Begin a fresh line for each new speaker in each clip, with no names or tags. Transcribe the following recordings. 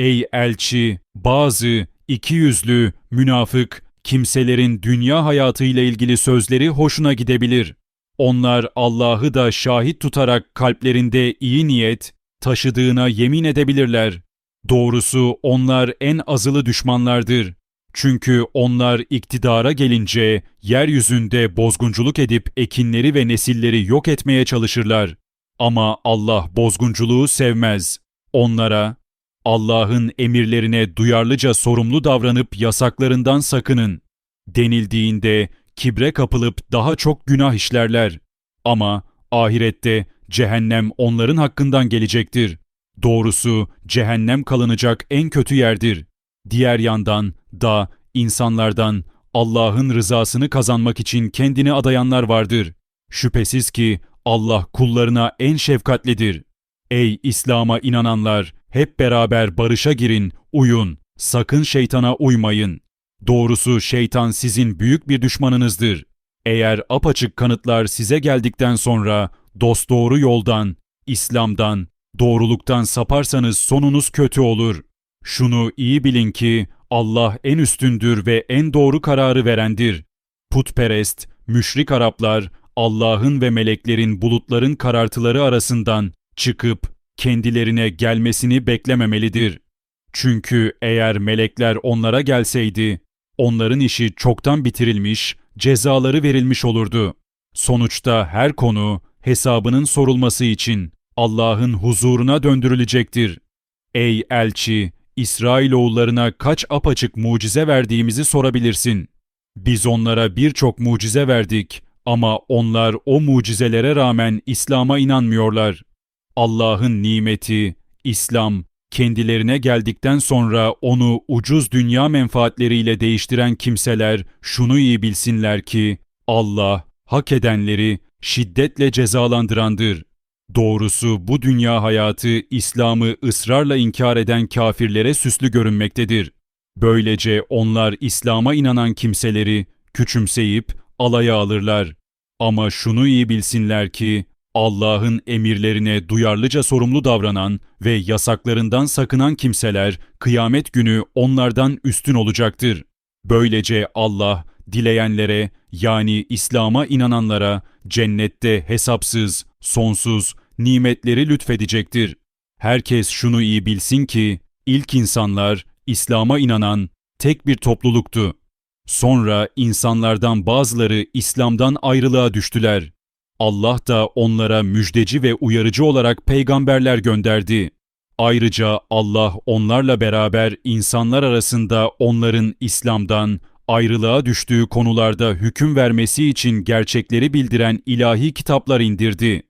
Ey elçi, bazı iki yüzlü, münafık kimselerin dünya hayatıyla ilgili sözleri hoşuna gidebilir. Onlar Allah'ı da şahit tutarak kalplerinde iyi niyet taşıdığına yemin edebilirler. Doğrusu onlar en azılı düşmanlardır. Çünkü onlar iktidara gelince yeryüzünde bozgunculuk edip ekinleri ve nesilleri yok etmeye çalışırlar. Ama Allah bozgunculuğu sevmez. Onlara Allah'ın emirlerine duyarlıca sorumlu davranıp yasaklarından sakının denildiğinde kibre kapılıp daha çok günah işlerler. Ama ahirette cehennem onların hakkından gelecektir. Doğrusu cehennem kalınacak en kötü yerdir. Diğer yandan da insanlardan Allah'ın rızasını kazanmak için kendini adayanlar vardır. Şüphesiz ki Allah kullarına en şefkatlidir. Ey İslam'a inananlar, hep beraber barışa girin, uyun, sakın şeytana uymayın. Doğrusu şeytan sizin büyük bir düşmanınızdır. Eğer apaçık kanıtlar size geldikten sonra dosdoğru yoldan, İslam'dan, doğruluktan saparsanız sonunuz kötü olur. Şunu iyi bilin ki Allah en üstündür ve en doğru kararı verendir. Putperest, müşrik Araplar Allah'ın ve meleklerin bulutların karartıları arasından çıkıp kendilerine gelmesini beklememelidir. Çünkü eğer melekler onlara gelseydi, onların işi çoktan bitirilmiş, cezaları verilmiş olurdu. Sonuçta her konu hesabının sorulması için Allah'ın huzuruna döndürülecektir. Ey elçi, İsrailoğullarına kaç apaçık mucize verdiğimizi sorabilirsin. Biz onlara birçok mucize verdik ama onlar o mucizelere rağmen İslam'a inanmıyorlar. Allah'ın nimeti, İslam, kendilerine geldikten sonra onu ucuz dünya menfaatleriyle değiştiren kimseler şunu iyi bilsinler ki Allah hak edenleri şiddetle cezalandırandır. Doğrusu bu dünya hayatı İslam'ı ısrarla inkar eden kafirlere süslü görünmektedir. Böylece onlar İslam'a inanan kimseleri küçümseyip alaya alırlar. Ama şunu iyi bilsinler ki Allah'ın emirlerine duyarlıca sorumlu davranan ve yasaklarından sakınan kimseler kıyamet günü onlardan üstün olacaktır. Böylece Allah dileyenlere yani İslam'a inananlara cennette hesapsız, sonsuz nimetleri lütfedecektir. Herkes şunu iyi bilsin ki ilk insanlar İslam'a inanan tek bir topluluktu. Sonra insanlardan bazıları İslam'dan ayrılığa düştüler. Allah da onlara müjdeci ve uyarıcı olarak peygamberler gönderdi. Ayrıca Allah onlarla beraber insanlar arasında onların İslam'dan ayrılığa düştüğü konularda hüküm vermesi için gerçekleri bildiren ilahi kitaplar indirdi.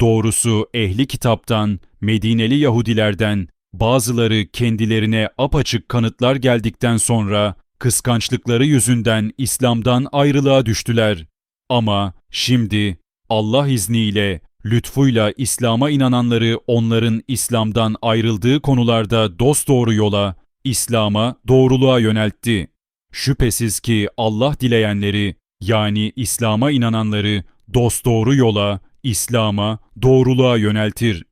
Doğrusu ehli kitaptan, Medineli Yahudilerden bazıları kendilerine apaçık kanıtlar geldikten sonra kıskançlıkları yüzünden İslam'dan ayrılığa düştüler. Ama şimdi Allah izniyle, lütfuyla İslam'a inananları onların İslam'dan ayrıldığı konularda dosdoğru yola, İslam'a, doğruluğa yöneltti. Şüphesiz ki Allah dileyenleri, yani İslam'a inananları dosdoğru yola, İslam'a, doğruluğa yöneltir.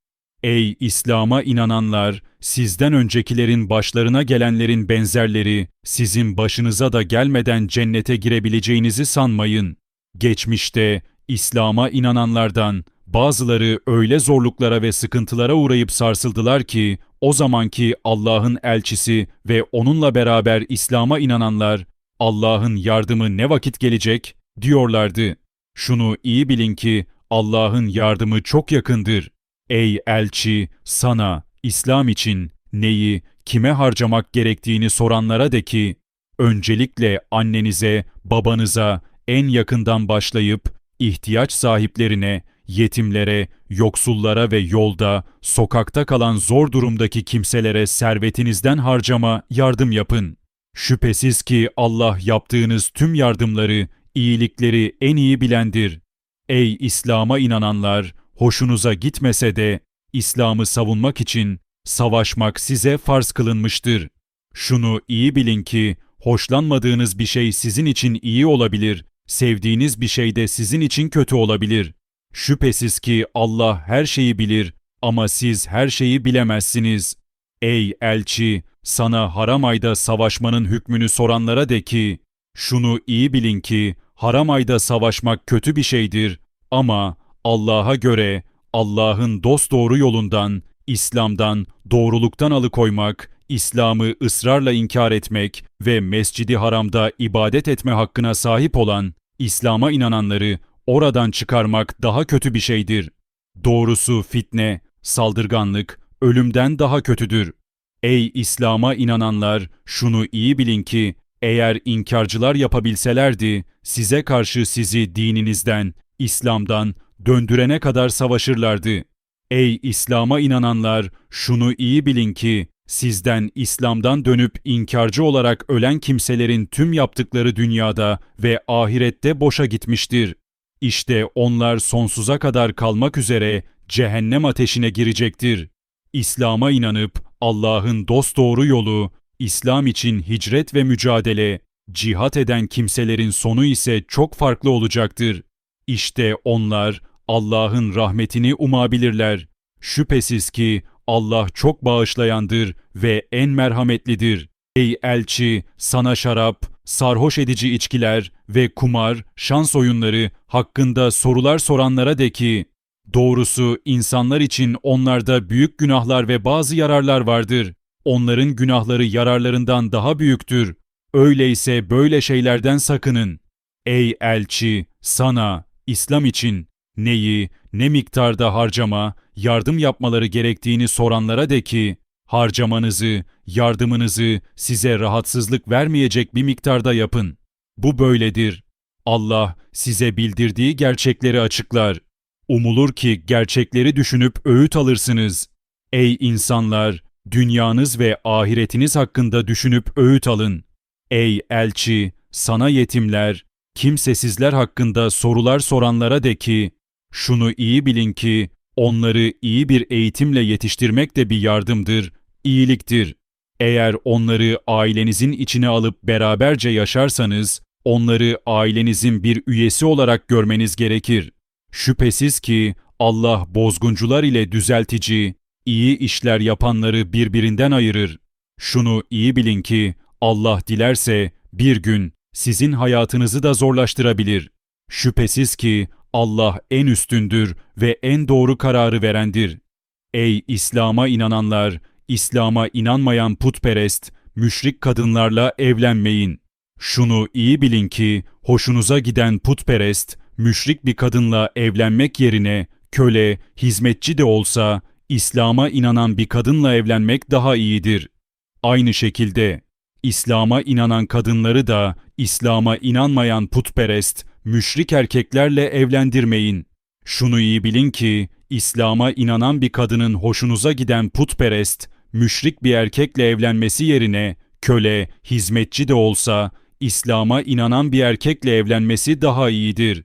Ey İslam'a inananlar, sizden öncekilerin başlarına gelenlerin benzerleri, sizin başınıza da gelmeden cennete girebileceğinizi sanmayın. Geçmişte İslam'a inananlardan bazıları öyle zorluklara ve sıkıntılara uğrayıp sarsıldılar ki o zamanki Allah'ın elçisi ve onunla beraber İslam'a inananlar Allah'ın yardımı ne vakit gelecek diyorlardı. Şunu iyi bilin ki Allah'ın yardımı çok yakındır. Ey elçi sana İslam için neyi, kime harcamak gerektiğini soranlara de ki öncelikle annenize, babanıza en yakından başlayıp ihtiyaç sahiplerine, yetimlere, yoksullara ve yolda, sokakta kalan zor durumdaki kimselere servetinizden harcama, yardım yapın. Şüphesiz ki Allah yaptığınız tüm yardımları, iyilikleri en iyi bilendir. Ey İslam'a inananlar, hoşunuza gitmese de İslam'ı savunmak için savaşmak size farz kılınmıştır. Şunu iyi bilin ki hoşlanmadığınız bir şey sizin için iyi olabilir Sevdiğiniz bir şey de sizin için kötü olabilir. Şüphesiz ki Allah her şeyi bilir ama siz her şeyi bilemezsiniz. Ey elçi, sana haram ayda savaşmanın hükmünü soranlara de ki, şunu iyi bilin ki haram ayda savaşmak kötü bir şeydir ama Allah'a göre Allah'ın dosdoğru yolundan, İslam'dan, doğruluktan alıkoymak, İslam'ı ısrarla inkar etmek ve Mescidi Haram'da ibadet etme hakkına sahip olan İslam'a inananları oradan çıkarmak daha kötü bir şeydir. Doğrusu fitne, saldırganlık, ölümden daha kötüdür. Ey İslam'a inananlar, şunu iyi bilin ki eğer inkarcılar yapabilselerdi size karşı sizi dininizden, İslam'dan döndürene kadar savaşırlardı. Ey İslam'a inananlar, şunu iyi bilin ki sizden İslam'dan dönüp inkarcı olarak ölen kimselerin tüm yaptıkları dünyada ve ahirette boşa gitmiştir. İşte onlar sonsuza kadar kalmak üzere cehennem ateşine girecektir. İslam'a inanıp Allah'ın dosdoğru yolu, İslam için hicret ve mücadele, cihat eden kimselerin sonu ise çok farklı olacaktır. İşte onlar Allah'ın rahmetini umabilirler. Şüphesiz ki Allah çok bağışlayandır ve en merhametlidir. Ey elçi, sana şarap, sarhoş edici içkiler ve kumar, şans oyunları hakkında sorular soranlara de ki, Doğrusu insanlar için onlarda büyük günahlar ve bazı yararlar vardır. Onların günahları yararlarından daha büyüktür. Öyleyse böyle şeylerden sakının. Ey elçi, sana, İslam için neyi, ne miktarda harcama, yardım yapmaları gerektiğini soranlara de ki, harcamanızı, yardımınızı size rahatsızlık vermeyecek bir miktarda yapın. Bu böyledir. Allah size bildirdiği gerçekleri açıklar. Umulur ki gerçekleri düşünüp öğüt alırsınız. Ey insanlar, dünyanız ve ahiretiniz hakkında düşünüp öğüt alın. Ey elçi, sana yetimler, kimsesizler hakkında sorular soranlara de ki, şunu iyi bilin ki onları iyi bir eğitimle yetiştirmek de bir yardımdır, iyiliktir. Eğer onları ailenizin içine alıp beraberce yaşarsanız, onları ailenizin bir üyesi olarak görmeniz gerekir. Şüphesiz ki Allah bozguncular ile düzeltici, iyi işler yapanları birbirinden ayırır. Şunu iyi bilin ki Allah dilerse bir gün sizin hayatınızı da zorlaştırabilir. Şüphesiz ki Allah en üstündür ve en doğru kararı verendir. Ey İslam'a inananlar, İslam'a inanmayan putperest, müşrik kadınlarla evlenmeyin. Şunu iyi bilin ki hoşunuza giden putperest, müşrik bir kadınla evlenmek yerine köle, hizmetçi de olsa İslam'a inanan bir kadınla evlenmek daha iyidir. Aynı şekilde İslam'a inanan kadınları da İslam'a inanmayan putperest, müşrik erkeklerle evlendirmeyin. Şunu iyi bilin ki İslam'a inanan bir kadının hoşunuza giden putperest, müşrik bir erkekle evlenmesi yerine köle, hizmetçi de olsa İslam'a inanan bir erkekle evlenmesi daha iyidir.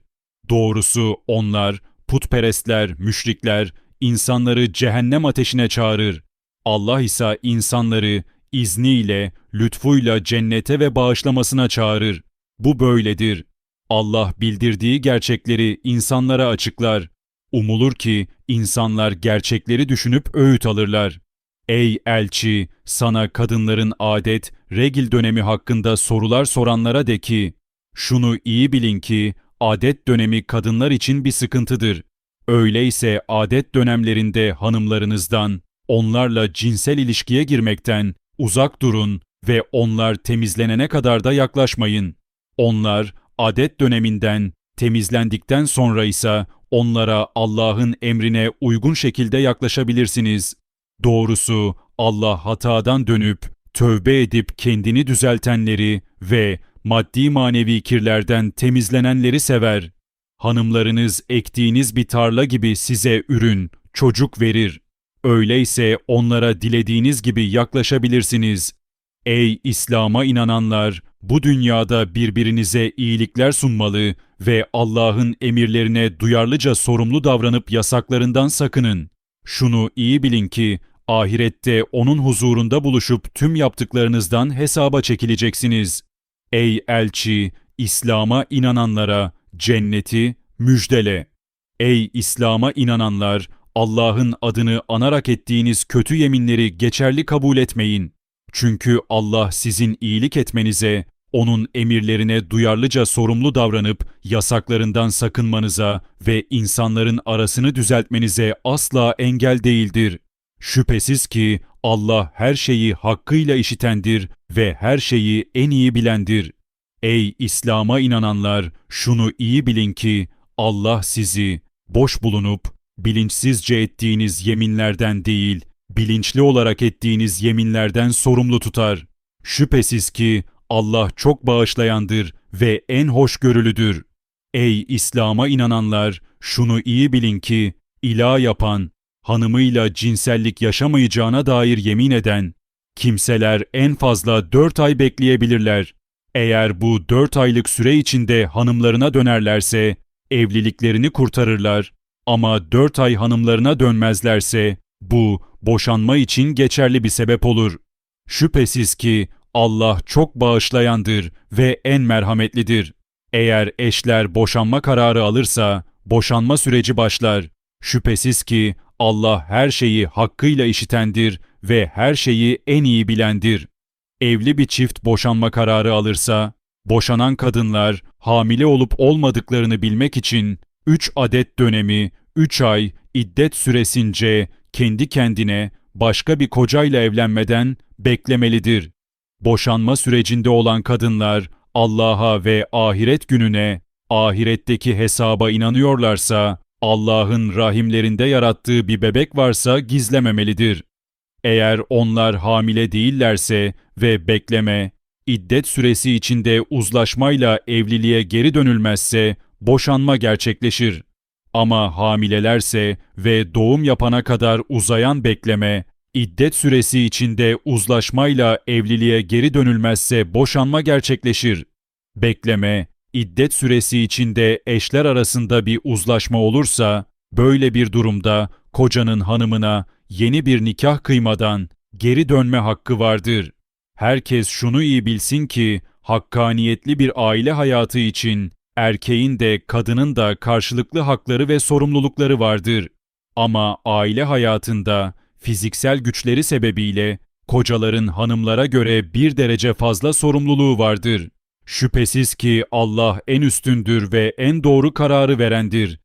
Doğrusu onlar, putperestler, müşrikler, insanları cehennem ateşine çağırır. Allah ise insanları izniyle, lütfuyla cennete ve bağışlamasına çağırır. Bu böyledir. Allah bildirdiği gerçekleri insanlara açıklar. Umulur ki insanlar gerçekleri düşünüp öğüt alırlar. Ey elçi, sana kadınların adet, regil dönemi hakkında sorular soranlara de ki, şunu iyi bilin ki adet dönemi kadınlar için bir sıkıntıdır. Öyleyse adet dönemlerinde hanımlarınızdan, onlarla cinsel ilişkiye girmekten uzak durun ve onlar temizlenene kadar da yaklaşmayın. Onlar adet döneminden temizlendikten sonra ise onlara Allah'ın emrine uygun şekilde yaklaşabilirsiniz. Doğrusu Allah hatadan dönüp tövbe edip kendini düzeltenleri ve maddi manevi kirlerden temizlenenleri sever. Hanımlarınız ektiğiniz bir tarla gibi size ürün, çocuk verir. Öyleyse onlara dilediğiniz gibi yaklaşabilirsiniz. Ey İslam'a inananlar! Bu dünyada birbirinize iyilikler sunmalı ve Allah'ın emirlerine duyarlıca sorumlu davranıp yasaklarından sakının. Şunu iyi bilin ki ahirette onun huzurunda buluşup tüm yaptıklarınızdan hesaba çekileceksiniz. Ey elçi, İslam'a inananlara cenneti müjdele. Ey İslam'a inananlar, Allah'ın adını anarak ettiğiniz kötü yeminleri geçerli kabul etmeyin. Çünkü Allah sizin iyilik etmenize, onun emirlerine duyarlıca sorumlu davranıp yasaklarından sakınmanıza ve insanların arasını düzeltmenize asla engel değildir. Şüphesiz ki Allah her şeyi hakkıyla işitendir ve her şeyi en iyi bilendir. Ey İslam'a inananlar, şunu iyi bilin ki Allah sizi boş bulunup bilinçsizce ettiğiniz yeminlerden değil, bilinçli olarak ettiğiniz yeminlerden sorumlu tutar. Şüphesiz ki Allah çok bağışlayandır ve en hoşgörülüdür. Ey İslam'a inananlar, şunu iyi bilin ki ilah yapan, hanımıyla cinsellik yaşamayacağına dair yemin eden kimseler en fazla dört ay bekleyebilirler. Eğer bu dört aylık süre içinde hanımlarına dönerlerse evliliklerini kurtarırlar ama dört ay hanımlarına dönmezlerse bu boşanma için geçerli bir sebep olur. Şüphesiz ki Allah çok bağışlayandır ve en merhametlidir. Eğer eşler boşanma kararı alırsa boşanma süreci başlar. Şüphesiz ki Allah her şeyi hakkıyla işitendir ve her şeyi en iyi bilendir. Evli bir çift boşanma kararı alırsa, boşanan kadınlar hamile olup olmadıklarını bilmek için 3 adet dönemi, 3 ay iddet süresince kendi kendine başka bir kocayla evlenmeden beklemelidir. Boşanma sürecinde olan kadınlar Allah'a ve ahiret gününe, ahiretteki hesaba inanıyorlarsa, Allah'ın rahimlerinde yarattığı bir bebek varsa gizlememelidir. Eğer onlar hamile değillerse ve bekleme, iddet süresi içinde uzlaşmayla evliliğe geri dönülmezse boşanma gerçekleşir. Ama hamilelerse ve doğum yapana kadar uzayan bekleme, iddet süresi içinde uzlaşmayla evliliğe geri dönülmezse boşanma gerçekleşir. Bekleme, iddet süresi içinde eşler arasında bir uzlaşma olursa, böyle bir durumda kocanın hanımına yeni bir nikah kıymadan geri dönme hakkı vardır. Herkes şunu iyi bilsin ki, hakkaniyetli bir aile hayatı için erkeğin de kadının da karşılıklı hakları ve sorumlulukları vardır. Ama aile hayatında fiziksel güçleri sebebiyle kocaların hanımlara göre bir derece fazla sorumluluğu vardır. Şüphesiz ki Allah en üstündür ve en doğru kararı verendir.